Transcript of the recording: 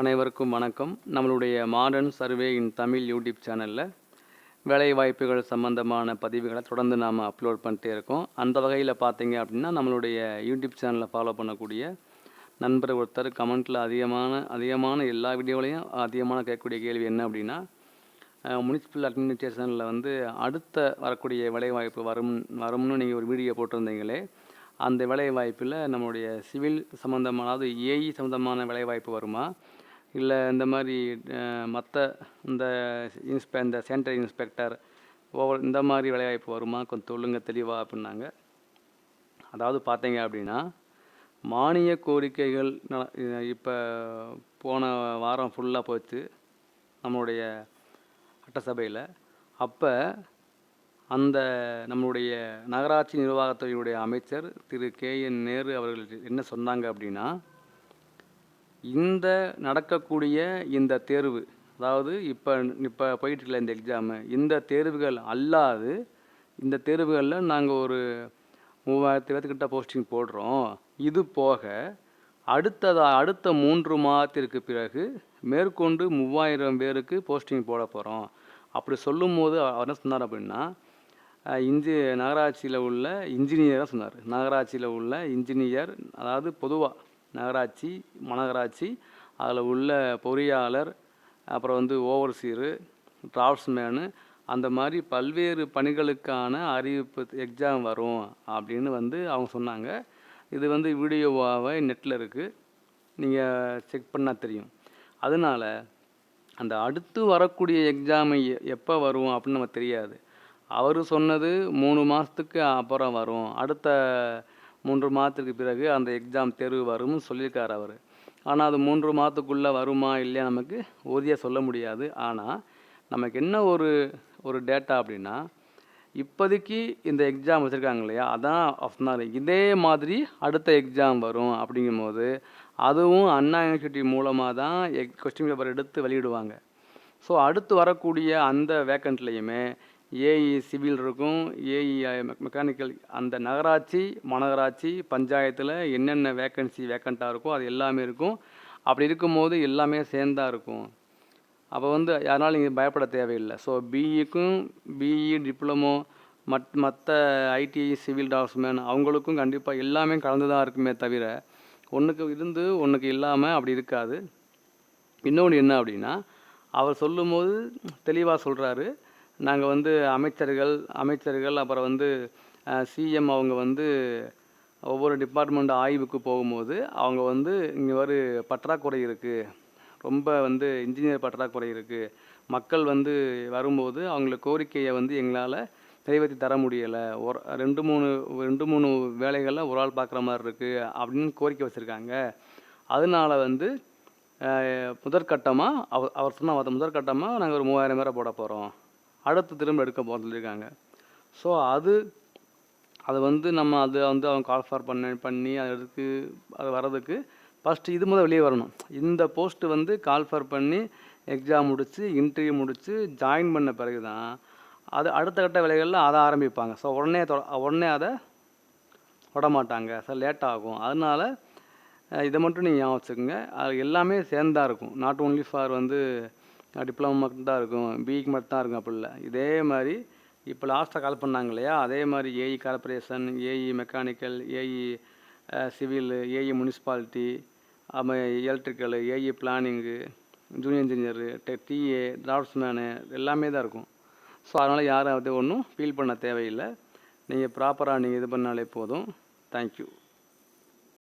அனைவருக்கும் வணக்கம். நம்மளுடைய modern survey in Tamil YouTube சேனலில் வேலை வாய்ப்புகள் சம்மந்தமான பதிவுகளை தொடர்ந்து நாம் அப்லோட் பண்ணிட்டே இருக்கோம். அந்த வகையில் பார்த்தீங்க அப்படின்னா நம்மளுடைய யூடியூப் சேனலை ஃபாலோ பண்ணக்கூடிய நண்பர் ஒருத்தர் கமெண்ட்டில் அதிகமான அதிகமான எல்லா வீடியோலையும் அதிகமான கேட்கக்கூடிய கேள்வி என்ன அப்படின்னா முனிசிபல் அட்மினிஸ்ட்ரேஷனில் வந்து அடுத்த வரக்கூடிய வேலைவாய்ப்பு வரும் வரும்னு நீங்கள் ஒரு வீடியோ போட்டிருந்தீங்களே அந்த வேலைவாய்ப்பில் நம்மளுடைய சிவில் சம்மந்தமான அதாவது ஏஇ சம்மந்தமான வேலைவாய்ப்பு வருமா? இல்லை இந்த மாதிரி மற்ற இந்த இன்ஸ்பெ இந்த சென்ட்ரல் இன்ஸ்பெக்டர் ஓவர் இந்த மாதிரி வேலைவாய்ப்பு வருமா? கொஞ்சம் சொல்லுங்கள் தெளிவாக அப்படின்னாங்க. அதாவது பார்த்தீங்க அப்படின்னா மானிய கோரிக்கைகள் இப்போ போன வாரம் ஃபுல்லாக போச்சு நம்மளுடைய சட்டசபையில் அப்போ அந்த நம்மளுடைய நகராட்சி நிர்வாகத்துறையுடைய அமைச்சர் திரு கே என் நேரு அவர்கள் என்ன சொன்னாங்க அப்படின்னா இந்த நடக்கக்கூடிய இந்த தேர்வு அதாவது இப்போ இப்போ போயிட்டுருக்கல இந்த எக்ஸாமு இந்த தேர்வுகள் அல்லாது இந்த தேர்வுகளில் நாங்கள் ஒரு மூவாயிரத்து பேர்த்துக்கிட்ட போஸ்டிங் போடுறோம். இது போக அடுத்ததா அடுத்த மூன்று மாதத்திற்கு பிறகு மேற்கொண்டு மூவாயிரம் பேருக்கு போஸ்டிங் போட போகிறோம் அப்படி சொல்லும் போது அவர் என்ன சொன்னார் அப்படின்னா இன்ஜி நகராட்சியில் உள்ள இன்ஜினியராக சொன்னார். நகராட்சியில் உள்ள இன்ஜினியர் அதாவது பொதுவாக நகராட்சி மாநகராட்சி அதில் உள்ள பொறியாளர் அப்புறம் வந்து ஓவர்சீரு டிராஃப்ட்ஸ்மேனு அந்த மாதிரி பல்வேறு பணிகளுக்கான அறிவிப்பு எக்ஸாம் வரும் அப்படின்னு வந்து அவங்க சொன்னாங்க. இது வந்து வீடியோவாகவே நெட்டில் இருக்குது நீங்கள் செக் பண்ணால் தெரியும். அதனால் அந்த அடுத்து வரக்கூடிய எக்ஸாமை எப்போ வரும் அப்படின்னு நம்ம தெரியாது. அவர் சொன்னது மூணு மாதத்துக்கு அப்புறம் வரும். அடுத்த மூன்று மாதத்துக்கு பிறகு அந்த எக்ஸாம் தேர்வு வரும்னு சொல்லியிருக்கார் அவர். ஆனால் அது மூன்று மாதத்துக்குள்ளே வருமா இல்லையா நமக்கு உறுதியாக சொல்ல முடியாது. ஆனால் நமக்கு என்ன ஒரு ஒரு டேட்டா அப்படின்னா இப்போதைக்கு இந்த எக்ஸாம் வச்சுருக்காங்க இல்லையா? அதான் சொன்னார் இதே மாதிரி அடுத்த எக்ஸாம் வரும் அப்படிங்கும்போது அதுவும் அண்ணா யூனிவர்சிட்டி மூலமாக தான் எக் கொஸ்டின் பேப்பர் எடுத்து வெளியிடுவாங்க. ஸோ அடுத்து வரக்கூடிய அந்த வேக்கண்ட்லேயுமே ஏஇ சிவில் இருக்கும் ஏஇ மெக்கானிக்கல் அந்த நகராட்சி மாநகராட்சி பஞ்சாயத்தில் என்னென்ன வேக்கன்சி வேக்கண்ட்டாக இருக்கோ அது எல்லாமே இருக்கும். அப்படி இருக்கும்போது எல்லாமே சேர்ந்தா இருக்கும். அப்போ வந்து யாராலும் நீங்கள் பயப்பட தேவையில்லை. ஸோ பிஇக்கும் பிஇ டிப்ளமோ மத் மற்ற ஐடி சிவில் டாக்ஸ்மேன் அவங்களுக்கும் கண்டிப்பாக எல்லாமே கலந்து தான் இருக்குமே தவிர ஒன்றுக்கு இருந்து ஒன்றுக்கு இல்லாமல் அப்படி இருக்காது. இன்னொன்று என்ன அப்படின்னா அவர் சொல்லும்போது தெளிவாக சொல்கிறாரு நாங்கள் வந்து அமைச்சர்கள் அமைச்சர்கள் அப்புறம் வந்து சிஎம் அவங்க வந்து ஒவ்வொரு டிபார்ட்மெண்ட் ஆய்வுக்கு போகும்போது அவங்க வந்து இங்கே ஒரு பற்றாக்குறை இருக்குது ரொம்ப வந்து இன்ஜினியர் பற்றாக்குறை இருக்குது மக்கள் வந்து வரும்போது அவங்களுக்கு கோரிக்கையை வந்து எங்களால் நிறைவேற்றி தர முடியலை. ஒரு ரெண்டு மூணு ரெண்டு மூணு வேலைகளில் ஒரு ஆள் பார்க்குற மாதிரி இருக்குது அப்படின்னு கோரிக்கை வச்சுருக்காங்க. அதனால வந்து முதற்கட்டமாக அவர் அவர் சொன்ன முதற்கட்டமாக நாங்கள் ஒரு மூவாயிரம் பேரை போட போகிறோம் அடுத்து திரும்ப எடுக்க போக சொல்லியிருக்காங்க. ஸோ அது அதை வந்து நம்ம அதை வந்து அவங்க கால்ஃபார் பண்ண பண்ணி அதுக்கு அது வர்றதுக்கு ஃபஸ்ட்டு இது முதல் வெளியே வரணும். இந்த போஸ்ட்டு வந்து கால்ஃபார் பண்ணி எக்ஸாம் முடித்து இன்டர்வியூ முடித்து ஜாயின் பண்ண பிறகு தான் அது அடுத்த கட்ட வேலைகளில் அதை ஆரம்பிப்பாங்க. ஸோ உடனே உடனே அதை விடமாட்டாங்க. ஸோ லேட் ஆகும். அதனால் இதை மட்டும் நீங்கள் ஞாபகம் வச்சுக்கோங்க. அது எல்லாமே சேர்ந்தா இருக்கும். நாட் ஓன்லி ஃபார் வந்து டிப்ளமோ மட்டும்தான் இருக்கும். பிஇக்கு மட்டும்தான் இருக்கும் அப்படி இல்லை இதே மாதிரி இப்போ லாஸ்ட்டாக கால் பண்ணாங்க இல்லையா? அதே மாதிரி AE corporation AE mechanical AE civil AE municipality அப்புறம் electrical AE planning junior engineer டெ டிஏ டிராஃப்ட்ஸ்மேனு எல்லாமே தான் இருக்கும். ஸோ அதனால் யாரும் அது ஒன்றும் ஃபீல் பண்ண தேவையில்லை. நீங்கள் ப்ராப்பராக நீங்கள் இது பண்ணாலே போதும். தேங்க்யூ